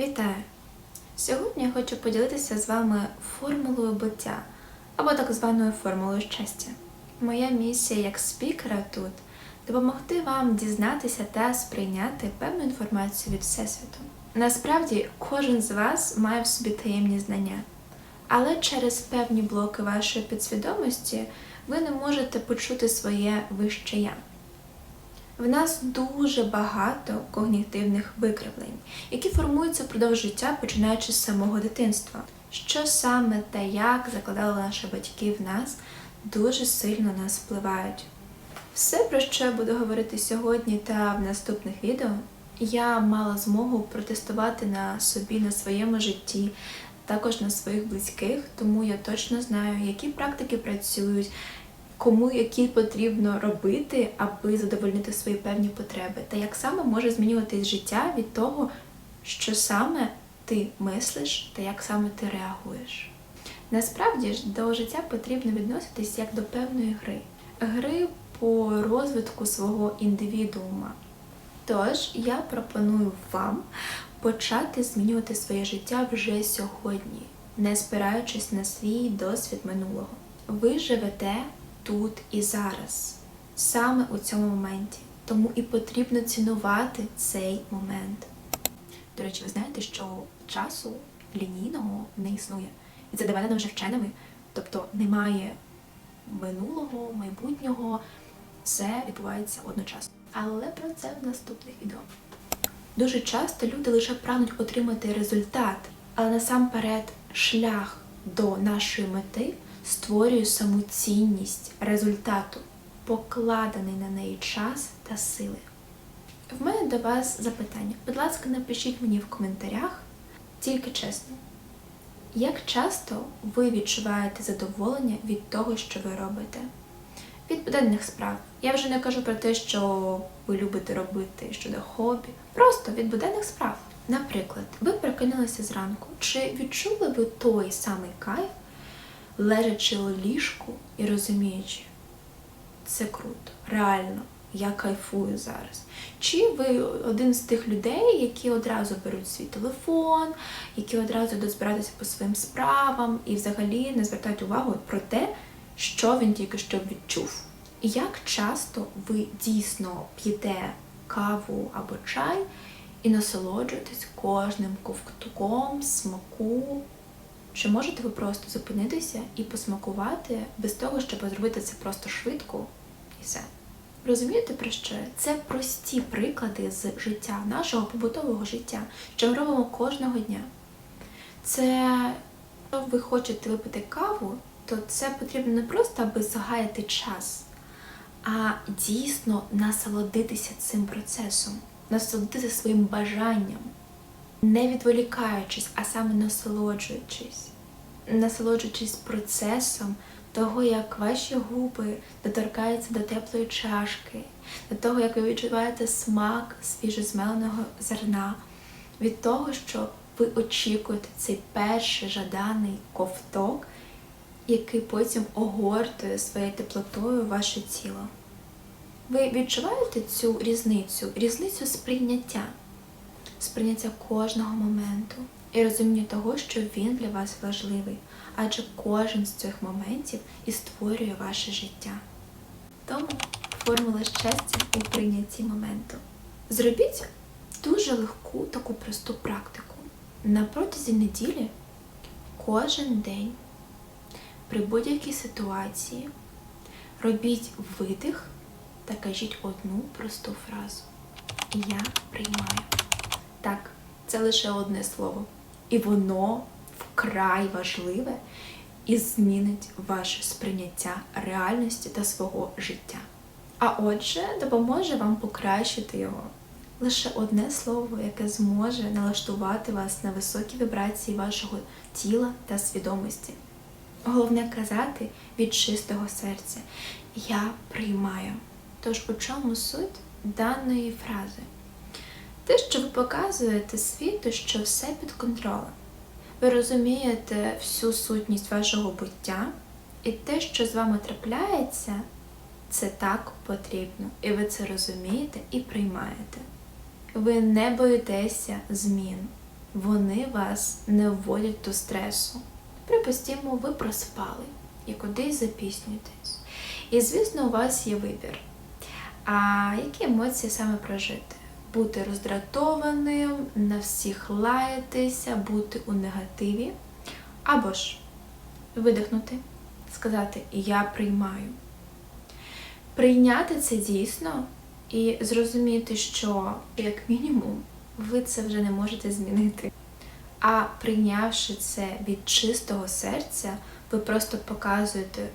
Вітаю! Сьогодні я хочу поділитися з вами формулою буття або так званою формулою щастя. Моя місія як спікера тут допомогти вам дізнатися та сприйняти певну інформацію від Всесвіту. Насправді, кожен з вас має в собі таємні знання, але через певні блоки вашої підсвідомості ви не можете почути своє вище я. В нас дуже багато когнітивних викривлень, які формуються впродовж життя, починаючи з самого дитинства. Що саме та як закладали наші батьки в нас, дуже сильно нас впливають. Все, про що я буду говорити сьогодні та в наступних відео, я мала змогу протестувати на собі, на своєму житті, також на своїх близьких, тому я точно знаю, які практики працюють, кому які потрібно робити, аби задовольнити свої певні потреби, та як саме може змінюватись життя від того, що саме ти мислиш та як саме ти реагуєш. Насправді ж до життя потрібно відноситись як до певної гри, гри по розвитку свого індивідуума. Тож я пропоную вам почати змінювати своє життя вже сьогодні, не спираючись на свій досвід минулого. Ви живете тут і зараз, саме у цьому моменті. Тому і потрібно цінувати цей момент. До речі, ви знаєте, що часу лінійного не існує. І це доведено вже вченими. Тобто немає минулого, майбутнього, все відбувається одночасно. Але про це в наступних відео. Дуже часто люди лише прагнуть отримати результат, але насамперед шлях до нашої мети створює саму цінність результату, покладений на неї час та сили. В мене до вас запитання. Будь ласка, напишіть мені в коментарях, тільки чесно, як часто ви відчуваєте задоволення від того, що ви робите? Від буденних справ. Я вже не кажу про те, що ви любите робити щодо хобі. Просто від буденних справ. Наприклад, ви прокинулися зранку. Чи відчули ви той самий кайф, лежачи у ліжку і розуміючи, це круто, реально, я кайфую зараз. Чи ви один з тих людей, які одразу беруть свій телефон, які одразу йдуть збиратися по своїм справам і взагалі не звертають увагу про те, що він тільки що відчув. І як часто ви дійсно п'єте каву або чай і насолоджуєтесь кожним ковтком смаку, чи можете ви просто зупинитися і посмакувати без того, щоб зробити це просто швидко і все? Розумієте про що? Це прості приклади з життя, нашого побутового життя, що ми робимо кожного дня. Це, якщо ви хочете випити каву, то це потрібно не просто, аби загаяти час, а дійсно насолодитися цим процесом, насолодитися своїм бажанням, не відволікаючись, а саме насолоджуючись, насолоджуючись процесом того, як ваші губи доторкаються до теплої чашки, до того, як ви відчуваєте смак свіжозмеленого зерна, від того, що ви очікуєте цей перший жаданий ковток, який потім огортує своєю теплотою ваше тіло. Ви відчуваєте цю різницю, різницю сприйняття, сприйняття кожного моменту і розуміння того, що він для вас важливий, адже кожен з цих моментів і створює ваше життя. Тому формула щастя у прийнятті моменту. Зробіть дуже легку таку просту практику. На протязі неділі кожен день при будь-якій ситуації робіть видих та кажіть одну просту фразу. Я приймаю. Так, це лише одне слово. І воно вкрай важливе і змінить ваше сприйняття реальності та свого життя. А отже, допоможе вам покращити його. Лише одне слово, яке зможе налаштувати вас на високі вібрації вашого тіла та свідомості. Головне казати від чистого серця Я приймаю. Тож у чому суть даної фрази? Показуєте світу, що все під контролем. Ви розумієте всю сутність вашого буття, і те, що з вами трапляється, це так потрібно. І ви це розумієте і приймаєте. Ви не боїтеся змін. вони вас не вводять до стресу. Припустімо, ви проспали і кудись запіснюєтесь. І, звісно, у вас є вибір. А які емоції саме прожити? Бути роздратованим, на всіх лаятися, бути у негативі, або ж видихнути, сказати Я приймаю. Прийняти це дійсно і зрозуміти, що, як мінімум, ви це вже не можете змінити. А прийнявши це від чистого серця, ви просто показуєте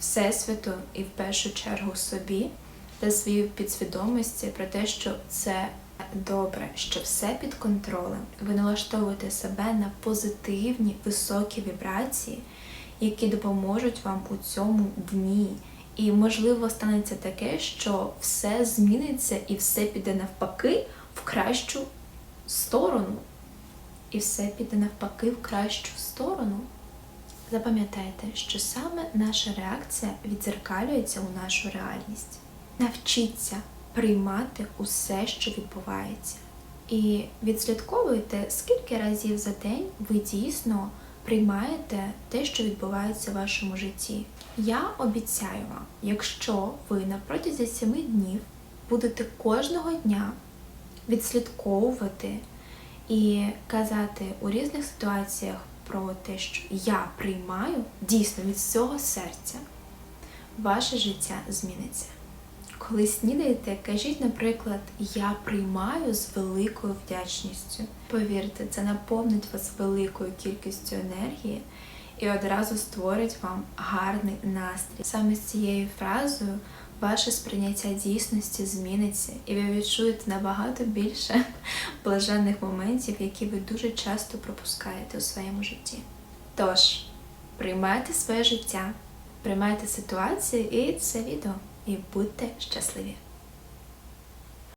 Всесвіту і в першу чергу собі та своїй підсвідомості про те, що це добре, що все під контролем. Ви налаштовуєте себе на позитивні високі вібрації, які допоможуть вам у цьому дні. І можливо станеться таке, що все зміниться і все піде навпаки в кращу сторону. І все піде навпаки в кращу сторону. Запам'ятайте, що саме наша реакція відзеркалюється у нашу реальність. Навчіться приймати усе, що відбувається. І відслідковуйте, скільки разів за день ви дійсно приймаєте те, що відбувається в вашому житті. Я обіцяю вам, якщо ви на протязі 7 днів будете кожного дня відслідковувати і казати у різних ситуаціях про те, що я приймаю дійсно від всього серця, ваше життя зміниться. Коли снідаєте, кажіть, наприклад, я приймаю з великою вдячністю. Повірте, це наповнить вас великою кількістю енергії і одразу створить вам гарний настрій. Саме з цією фразою ваше сприйняття дійсності зміниться, і ви відчуєте набагато більше блаженних моментів, які ви дуже часто пропускаєте у своєму житті. Тож, приймайте своє життя, приймайте ситуацію і це відео, і будьте щасливі!